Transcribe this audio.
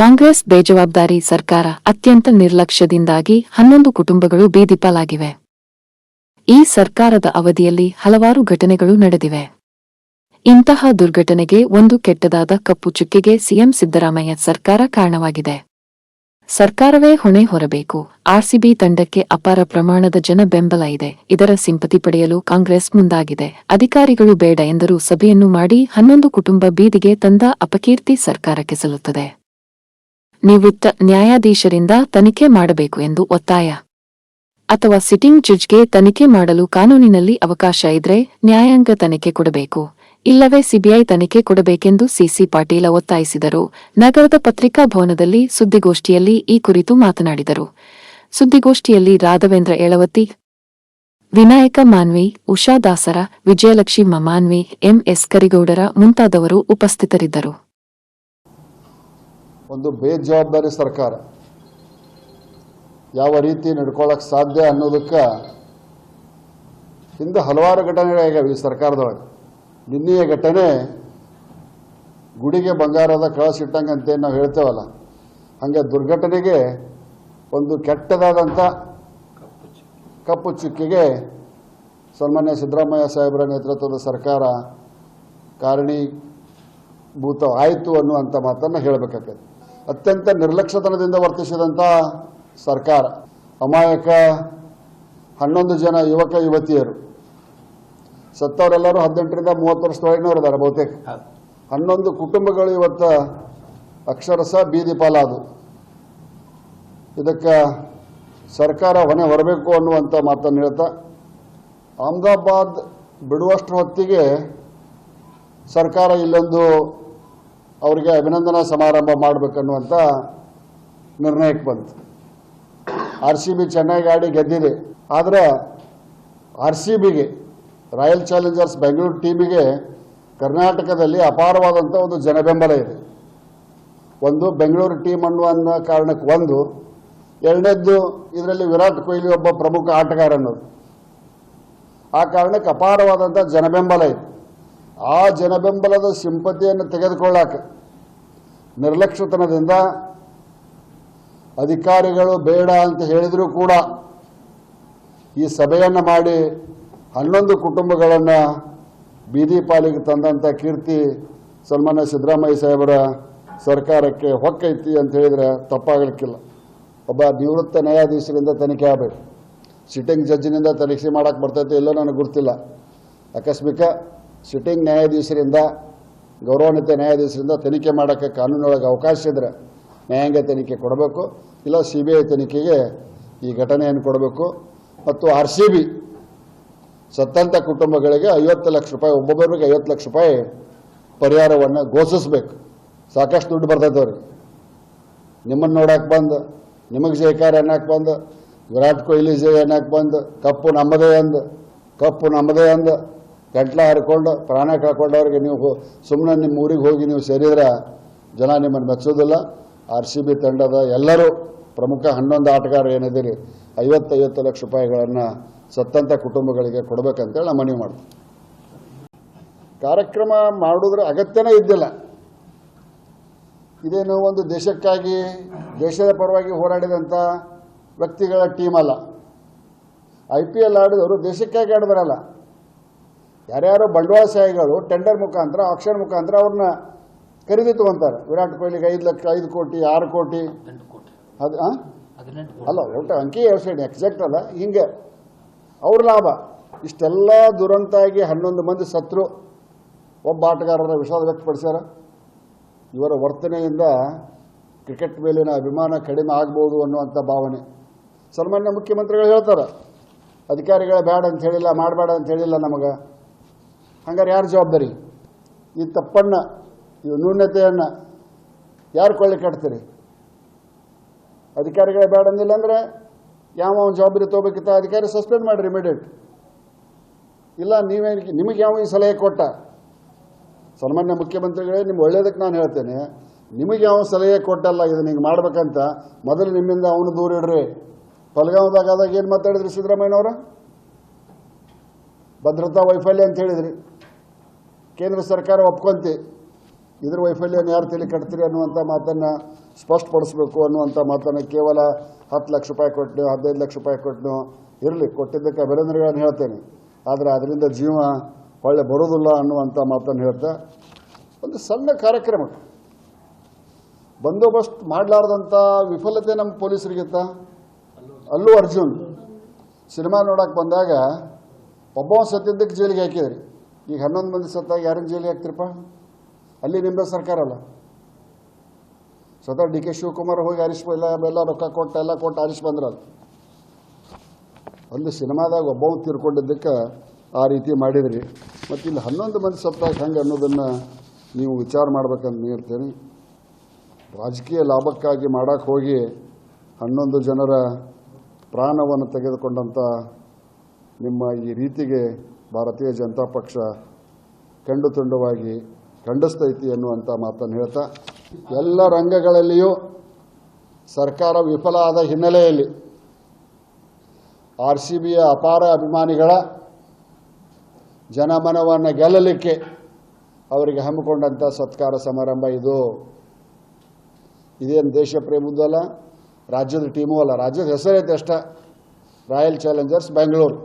ಕಾಂಗ್ರೆಸ್ ಬೇಜವಾಬ್ದಾರಿ ಸರ್ಕಾರ ಅತ್ಯಂತ ನಿರ್ಲಕ್ಷ್ಯದಿಂದಾಗಿ ಹನ್ನೊಂದು ಕುಟುಂಬಗಳು ಬೀದಿಪಾಲಾಗಿವೆ. ಈ ಸರ್ಕಾರದ ಅವಧಿಯಲ್ಲಿ ಹಲವಾರು ಘಟನೆಗಳು ನಡೆದಿವೆ. ಇಂತಹ ದುರ್ಘಟನೆಗೆ ಒಂದು ಕೆಟ್ಟದಾದ ಕಪ್ಪು ಚುಕ್ಕೆಗೆ ಸಿಎಂ ಸಿದ್ದರಾಮಯ್ಯ ಸರ್ಕಾರ ಕಾರಣವಾಗಿದೆ. ಸರ್ಕಾರವೇ ಹೊಣೆ ಹೊರಬೇಕು. ಆರ್ಸಿಬಿ ತಂಡಕ್ಕೆ ಅಪಾರ ಪ್ರಮಾಣದ ಜನ ಬೆಂಬಲ ಇದೆ. ಇದರ ಸಿಂಪತಿ ಪಡೆಯಲು ಕಾಂಗ್ರೆಸ್ ಮುಂದಾಗಿದೆ. ಅಧಿಕಾರಿಗಳು ಬೇಡ ಎಂದರೂ ಸಭೆಯನ್ನು ಮಾಡಿ ಹನ್ನೊಂದು ಕುಟುಂಬ ಬೀದಿಗೆ ತಂದ ಅಪಕೀರ್ತಿ ಸರ್ಕಾರಕ್ಕೆ ಸಲ್ಲುತ್ತದೆ. ನಿವೃತ್ತ ನ್ಯಾಯಾಧೀಶರಿಂದ ತನಿಖೆ ಮಾಡಬೇಕು ಎಂದು ಒತ್ತಾಯ. ಅಥವಾ ಸಿಟ್ಟಿಂಗ್ ಜಡ್ಜ್ಗೆ ತನಿಖೆ ಮಾಡಲು ಕಾನೂನಿನಲ್ಲಿ ಅವಕಾಶ ಇದ್ರೆ ನ್ಯಾಯಾಂಗ ತನಿಖೆ ಕೊಡಬೇಕು. ಇಲ್ಲವೇ ಸಿಬಿಐ ತನಿಖೆ ಕೊಡಬೇಕೆಂದು ಸಿಸಿ ಪಾಟೀಲ ಒತ್ತಾಯಿಸಿದರು. ನಗರದ ಪತ್ರಿಕಾ ಭವನದಲ್ಲಿ ಸುದ್ದಿಗೋಷ್ಠಿಯಲ್ಲಿ ಈ ಕುರಿತು ಮಾತನಾಡಿದರು. ಸುದ್ದಿಗೋಷ್ಠಿಯಲ್ಲಿ ರಾಘವೇಂದ್ರ ಏಳವತಿ ವಿನಾಯಕ ಮಾನ್ವಿ, ಉಷಾ ದಾಸರ, ವಿಜಯಲಕ್ಷ್ಮಿ ಮಮಾನ್ವಿ ಎಂಎಸ್ ಕರಿಗೌಡರ ಮುಂತಾದವರು ಉಪಸ್ಥಿತರಿದ್ದರು. ಒಂದು ಬೇಜವಾಬ್ದಾರಿ ಸರ್ಕಾರ. ಯಾವ ರೀತಿ ನಡ್ಕೊಳ್ಳೋಕೆ ಸಾಧ್ಯ ಅನ್ನೋದಕ್ಕೆ ಹಿಂದೆ ಹಲವಾರು ಘಟನೆಗಳಾಗ್ಯಾವ ಈ ಸರ್ಕಾರದೊಳಗೆ. ನಿನ್ನೆಯ ಘಟನೆ ಗುಡಿಗೆ ಬಂಗಾರದ ಕಳಸಿಟ್ಟಂಗೆ ಅಂತೇನು ನಾವು ಹೇಳ್ತೇವಲ್ಲ, ಹಾಗೆ ದುರ್ಘಟನೆಗೆ ಒಂದು ಕೆಟ್ಟದಾದಂಥ ಕಪ್ಪು ಚುಕ್ಕಿಗೆ ಸನ್ಮಾನ್ಯ ಸಿದ್ದರಾಮಯ್ಯ ಸಾಹೇಬರ ನೇತೃತ್ವದ ಸರ್ಕಾರ ಕಾರಣೀಭೂತ ಆಯಿತು ಅನ್ನುವಂಥ ಮಾತನ್ನು ಹೇಳಬೇಕಾಗ್ತದೆ. ಅತ್ಯಂತ ನಿರ್ಲಕ್ಷ್ಯತನದಿಂದ ವರ್ತಿಸಿದಂಥ ಸರ್ಕಾರ. ಅಮಾಯಕ ಹನ್ನೊಂದು ಜನ ಯುವಕ ಯುವತಿಯರು. ಸತ್ತವರೆಲ್ಲರೂ ಹದಿನೆಂಟರಿಂದ ಮೂವತ್ತು ವರ್ಷದ ಒಳಗಿನವರು ಇದ್ದಾರೆ ಬಹುತೇಕ. ಹನ್ನೊಂದು ಕುಟುಂಬಗಳು ಇವತ್ತು ಅಕ್ಷರಸ ಬೀದಿ ಪಾಲಾದು. ಇದಕ್ಕೆ ಸರ್ಕಾರ ಹೊಣೆ ಹೊರಬೇಕು ಅನ್ನುವಂಥ ಮಾತನ್ನು ಹೇಳ್ತಾ ಅಹಮದಾಬಾದ್ ಬಿಡುವಷ್ಟರ ಹೊತ್ತಿಗೆ ಸರ್ಕಾರ ಇಲ್ಲೊಂದು ಅವರಿಗೆ ಅಭಿನಂದನಾ ಸಮಾರಂಭ ಮಾಡಬೇಕನ್ನುವಂಥ ನಿರ್ಣಯಕ್ಕೆ ಬಂತು. ಆರ್ ಸಿ ಬಿ ಚೆನ್ನಾಗಿ ಆಡಿ ಗೆದ್ದಿದೆ. ಆದರೆ ಆರ್ ಸಿ ಬಿಗೆ, ರಾಯಲ್ ಚಾಲೆಂಜರ್ಸ್ ಬೆಂಗಳೂರು ಟೀಮಿಗೆ ಕರ್ನಾಟಕದಲ್ಲಿ ಅಪಾರವಾದಂಥ ಒಂದು ಜನಬೆಂಬಲ ಇದೆ. ಒಂದು ಬೆಂಗಳೂರು ಟೀಮ್ ಅನ್ನುವ ಕಾರಣಕ್ಕೆ ಒಂದು, ಎರಡನೇದ್ದು ಇದರಲ್ಲಿ ವಿರಾಟ್ ಕೊಹ್ಲಿ ಒಬ್ಬ ಪ್ರಮುಖ ಆಟಗಾರ ಅನ್ನೋದು ಆ ಕಾರಣಕ್ಕೆ ಅಪಾರವಾದಂಥ ಜನಬೆಂಬಲ ಇದೆ. ಆ ಜನಬೆಂಬಲದ ಸಿಂಪತಿಯನ್ನು ತೆಗೆದುಕೊಳ್ಳಕ್ಕೆ ನಿರ್ಲಕ್ಷ್ಯತನದಿಂದ ಅಧಿಕಾರಿಗಳು ಬೇಡ ಅಂತ ಹೇಳಿದರೂ ಕೂಡ ಈ ಸಭೆಯನ್ನು ಮಾಡಿ ಹನ್ನೊಂದು ಕುಟುಂಬಗಳನ್ನು ಬೀದಿ ಪಾಲಿಗೆ ತಂದಂಥ ಕೀರ್ತಿ ಸನ್ಮಾನ್ಯ ಸಿದ್ದರಾಮಯ್ಯ ಸಾಹೇಬರ ಸರ್ಕಾರಕ್ಕೆ ಹೊಕ್ಕೈತಿ ಅಂತ ಹೇಳಿದರೆ ತಪ್ಪಾಗಲಿಕ್ಕಿಲ್ಲ. ಒಬ್ಬ ನಿವೃತ್ತ ನ್ಯಾಯಾಧೀಶರಿಂದ ತನಿಖೆ ಆಗಬೇಕು. ಸಿಟ್ಟಿಂಗ್ ಜಡ್ಜಿನಿಂದ ತನಿಖೆ ಮಾಡೋಕ್ಕೆ ಬರ್ತೈತೆ ಇಲ್ಲೋ ನನಗೆ ಗೊತ್ತಿಲ್ಲ. ಆಕಸ್ಮಿಕ ಸಿಟ್ಟಿಂಗ್ ನ್ಯಾಯಾಧೀಶರಿಂದ, ಗೌರವಾನ್ವಿತ ನ್ಯಾಯಾಧೀಶರಿಂದ ತನಿಖೆ ಮಾಡೋಕ್ಕೆ ಕಾನೂನೊಳಗೆ ಅವಕಾಶ ಇದ್ದರೆ ನ್ಯಾಯಾಂಗ ತನಿಖೆ ಕೊಡಬೇಕು, ಇಲ್ಲ ಸಿ ಬಿ ಐ ತನಿಖೆಗೆ ಈ ಘಟನೆಯನ್ನು ಕೊಡಬೇಕು. ಮತ್ತು ಆರ್ ಸಿ ಬಿ ಸತ್ತಂಥ ಕುಟುಂಬಗಳಿಗೆ ಐವತ್ತು ಲಕ್ಷ ರೂಪಾಯಿ, ಒಬ್ಬೊಬ್ಬರಿಗೆ ಐವತ್ತು ಲಕ್ಷ ರೂಪಾಯಿ ಪರಿಹಾರವನ್ನು ಘೋಷಿಸ್ಬೇಕು. ಸಾಕಷ್ಟು ದುಡ್ಡು ಬರ್ತೈತೆ ಅವ್ರಿಗೆ ನಿಮ್ಮನ್ನು ನೋಡಕ್ಕೆ ಬಂದು, ನಿಮಗೆ ಜಯಕಾರ ಅನ್ನಕ್ಕೆ ಬಂದು, ವಿರಾಟ್ ಕೊಹ್ಲಿ ಜಯ ಅನ್ನಕ್ಕೆ ಬಂದು, ಕಪ್ಪು ನಮ್ಮದೇ ಅಂದು, ಕಪ್ಪು ನಮ್ಮದೇ ಅಂದು ಗಂಟ್ಲ ಹರ್ಕೊಂಡು ಪ್ರಾಣ ಕಳ್ಕೊಂಡವ್ರಿಗೆ ನೀವು ಸುಮ್ಮನೆ ನಿಮ್ಮ ಊರಿಗೆ ಹೋಗಿ ನೀವು ಸೇರಿದ್ರೆ ಜನ ನಿಮ್ಮನ್ನು ಮೆಚ್ಚೋದಿಲ್ಲ ಆರ್ ಸಿ ಬಿ ತಂಡದ ಎಲ್ಲರೂ ಪ್ರಮುಖ ಹನ್ನೊಂದು ಆಟಗಾರ ಏನಿದ್ದೀರಿ, ಐವತ್ತೈವತ್ತು ಲಕ್ಷ ರೂಪಾಯಿಗಳನ್ನು ಸತ್ತಂಥ ಕುಟುಂಬಗಳಿಗೆ ಕೊಡಬೇಕಂತೇಳಿ ನಾನು ಮನವಿ ಮಾಡ್ತೀನಿ ಕಾರ್ಯಕ್ರಮ ಮಾಡೋದ್ರ ಅಗತ್ಯನೇ ಇದ್ದಿಲ್ಲ. ಇದೇನು ಒಂದು ದೇಶಕ್ಕಾಗಿ, ದೇಶದ ಪರವಾಗಿ ಹೋರಾಡಿದಂಥ ವ್ಯಕ್ತಿಗಳ ಟೀಮ್ ಅಲ್ಲ. ಐ ಪಿ ಎಲ್ ಆಡಿದವರು ದೇಶಕ್ಕಾಗಿ ಆಡಿದ್ರಲ್ಲ ಯಾರ್ಯಾರೋ ಬಂಡವಾಳಶಾಹಿಗಳು ಟೆಂಡರ್ ಮುಖಾಂತರ ಆಕ್ಷನ್ ಮುಖಾಂತರ ಅವ್ರನ್ನ ಖರೀದಿ ತಗೊಂತಾರೆ ವಿರಾಟ್ ಕೊಹ್ಲಿಗೆ ಐದು ಲಕ್ಷ ಐದು ಕೋಟಿ ಆರು ಕೋಟಿ. ಅದು ಹಾಂ ಅಲ್ಲ ಒಟ್ಟು ಅಂಕಿ ಯೋಚನೆ ಎಕ್ಸಾಕ್ಟ್ ಅಲ್ಲ ಹಿಂಗೆ. ಅವ್ರ ಲಾಭ. ಇಷ್ಟೆಲ್ಲ ದುರಂತಾಗಿ ಹನ್ನೊಂದು ಮಂದಿ ಸತ್ರು. ಒಬ್ಬ ಆಟಗಾರರ ವಿಷಾದ ವ್ಯಕ್ತಪಡಿಸ್ಯಾರ. ಇವರ ವರ್ತನೆಯಿಂದ ಕ್ರಿಕೆಟ್ ಮೇಲಿನ ಅಭಿಮಾನ ಕಡಿಮೆ ಆಗ್ಬೋದು ಅನ್ನುವಂಥ ಭಾವನೆ. ಸನ್ಮಾನ್ಯ ಮುಖ್ಯಮಂತ್ರಿಗಳು ಹೇಳ್ತಾರೆ ಅಧಿಕಾರಿಗಳ ಬೇಡ ಅಂತ ಹೇಳಿಲ್ಲ ಮಾಡಬೇಡ ಅಂತ ಹೇಳಿಲ್ಲ ನಮಗೆ. ಹಂಗಾರೆ ಯಾರು ಜವಾಬ್ದಾರಿ? ಈ ತಪ್ಪನ್ನು, ಈ ನ್ಯೂನ್ಯತೆಯನ್ನು ಯಾರು ಕೊಳ್ಳೆ ಕಟ್ತೀರಿ ಅಧಿಕಾರಿಗಳೇ ಬೇಡ ಅಂದಿಲ್ಲ ಅಂದರೆ ಯಾವ ಜವಾಬ್ದಾರಿ ತೊಗೋಬೇಕಿತ್ತ? ಅಧಿಕಾರಿ ಸಸ್ಪೆಂಡ್ ಮಾಡಿರಿ ಇಮಿಡಿಯೇಟ್ ಇಲ್ಲ, ನೀವೇ ನಿಮಗೆ ಯಾವ ಈ ಸಲಹೆ ಕೊಟ್ಟ? ಸನ್ಮಾನ್ಯ ಮುಖ್ಯಮಂತ್ರಿಗಳೇ, ನಿಮ್ಗೆ ಒಳ್ಳೇದಕ್ಕೆ ನಾನು ಹೇಳ್ತೇನೆ. ನಿಮಗೆ ಯಾವ ಸಲಹೆ ಕೊಟ್ಟಲ್ಲ, ಇದನ್ನ ಹಿಂಗೆ ಮಾಡ್ಬೇಕಂತ ಮೊದಲು ನಿಮ್ಮಿಂದ ಅವನು ದೂರ ಇಡ್ರಿ. ಫಲಗಾಂವದಾಗ ಆದಾಗ ಏನು ಮಾತಾಡಿದ್ರಿ ಸಿದ್ದರಾಮಯ್ಯನವರು? ಭದ್ರತಾ ವೈಫಲ್ಯ ಅಂತ ಹೇಳಿದ್ರಿ. ಕೇಂದ್ರ ಸರ್ಕಾರ ಒಪ್ಕೊಂತಿ ಇದ್ರ ವೈಫಲ್ಯನ ಯಾರು ತಲೆ ಕಟ್ತೀರಿ ಅನ್ನುವಂಥ ಮಾತನ್ನು ಸ್ಪಷ್ಟಪಡಿಸ್ಬೇಕು ಅನ್ನುವಂಥ ಮಾತನ್ನು ಕೇವಲ ಹತ್ತು ಲಕ್ಷ ರೂಪಾಯಿ ಕೊಟ್ಟು ಹದಿನೈದು ಲಕ್ಷ ರೂಪಾಯಿ ಕೊಟ್ಟು ಇರಲಿ. ಕೊಟ್ಟಿದ್ದಕ್ಕೆ ಅಭಿನಂದನೆಗಳನ್ನು ಹೇಳ್ತೇನೆ. ಆದರೆ ಅದರಿಂದ ಜೀವ ಒಳ್ಳೆ ಬರೋದಿಲ್ಲ ಅನ್ನುವಂಥ ಮಾತನ್ನು ಹೇಳ್ತಾ, ಒಂದು ಸಣ್ಣ ಕಾರ್ಯಕ್ರಮ. ಬಂದೋಬಸ್ತ್ ಮಾಡಲಾರ್ದಂಥ ವಿಫಲತೆ ನಮ್ಮ ಪೊಲೀಸರಿಗಿತ್ತ? ಅಲ್ಲೂ ಅರ್ಜುನ್. ಸಿನಿಮಾ ನೋಡಕ್ಕೆ ಬಂದಾಗ ಒಬ್ಬ ಸತ್ತಿದ್ದಕ್ಕೆ ಜೈಲಿಗೆ ಹಾಕಿದ್ರಿ. ಈಗ ಹನ್ನೊಂದು ಮಂದಿ ಸತ್ತಾಗ ಯಾರನ್ನ ಜೈಲಿಗೆ ಹಾಕ್ತಿರಪ್ಪ? ಅಲ್ಲಿ ನಿಂಬೆ ಸರ್ಕಾರ ಅಲ್ಲ. ಸ್ವತಃ ಡಿ ಕೆ ಶಿವಕುಮಾರ್ ಹೋಗಿ ಆರಿಸ್ ಎಲ್ಲ ಎಲ್ಲ ರೊಕ್ಕ ಕೊಟ್ಟು, ಎಲ್ಲ ಕೊಟ್ಟು ಆರಿಸ್ ಬಂದ್ರಲ್ಲ ಒಂದು ಸಿನಿಮಾದಾಗ ಒಬ್ಬವ ತೀರ್ಕೊಂಡಿದ್ದಕ್ಕೆ ಆ ರೀತಿ ಮಾಡಿದ್ರಿ. ಮತ್ತು ಇಲ್ಲಿ ಹನ್ನೊಂದು ಮಂದಿ ಸತ್ತಾಗ ಹೆಂಗೆ ಅನ್ನೋದನ್ನು ನೀವು ವಿಚಾರ ಮಾಡ್ಬೇಕಂತ ಹೇಳ್ತೇನೆ ರಾಜಕೀಯ ಲಾಭಕ್ಕಾಗಿ ಮಾಡಕ್ಕೆ ಹೋಗಿ ಹನ್ನೊಂದು ಜನರ ಪ್ರಾಣವನ್ನು ತೆಗೆದುಕೊಂಡಂಥ ನಿಮ್ಮ ಈ ರೀತಿಗೆ ಭಾರತೀಯ ಜನತಾ ಪಕ್ಷ ಕಂಡು ತುಂಡವಾಗಿ ಖಂಡಿಸ್ತೈತಿ ಎನ್ನುವಂಥ ಮಾತನ್ನು ಹೇಳ್ತಾ, ಎಲ್ಲ ರಂಗಗಳಲ್ಲಿಯೂ ಸರ್ಕಾರ ವಿಫಲ ಆದ ಹಿನ್ನೆಲೆಯಲ್ಲಿ ಆರ್ ಸಿ ಬಿಯ ಅಪಾರ ಅಭಿಮಾನಿಗಳ ಜನಮನವನ್ನು ಗೆಲ್ಲಲಿಕ್ಕೆ ಅವರಿಗೆ ಹಮ್ಮಿಕೊಂಡಂಥ ಸತ್ಕಾರ ಸಮಾರಂಭ ಇದು. ಇದೇನು ದೇಶ ಪ್ರೇಮದ್ದಲ್ಲ ರಾಜ್ಯದ ಟೀಮೂ ಅಲ್ಲ, ರಾಜ್ಯದ ಹೆಸರೈತೆ ಅಷ್ಟ ರಾಯಲ್ ಚಾಲೆಂಜರ್ಸ್ ಬೆಂಗಳೂರು